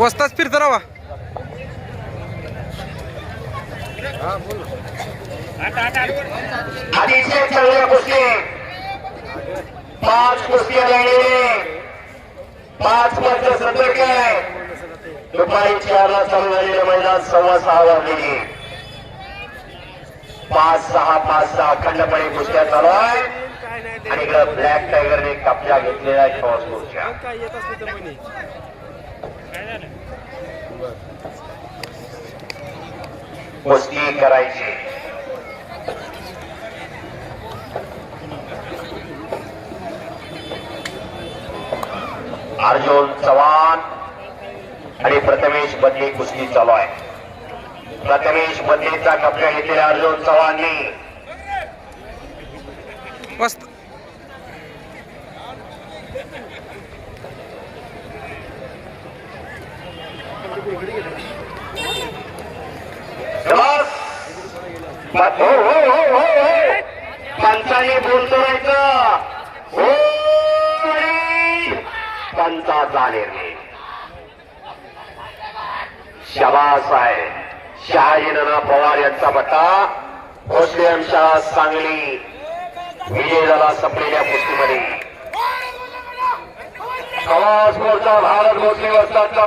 वस्ताच फिरत राहा अतिशय चांगल्या कुस्ती पाच कुस्त्या लागलेले पाच पंच सतर्क दुपारी चारला चालू झालेल्या मैदान सव्वा सहा वाजलेली पाच सहा पाच सहा अखंडपणे कुस्त्या चालू आहे. आणि इकडं ब्लॅक टायगरने कपजा घेतलेला आहे शॉर्ट काय कुस्ती करायची. अर्जुन चव्हाण आणि प्रथमेश बदले कुस्ती चालू आहे. प्रथमेश बदलेचा कब्जा घेतलेला अर्जुन चव्हाणने. Thank you. बस. हो हो हो हो हो हो, हो, हो, पंचाने बोलतो राहायचं हो आणि पंचाचा निर्णय शबास आहे शहाजीनाना पवार यांचा बट्टा भोसले यांच्या सांगली विजयदाला संपलेल्या कुस्तीमध्ये. आवाज मोर्चा भारत भोसले वस्तांचा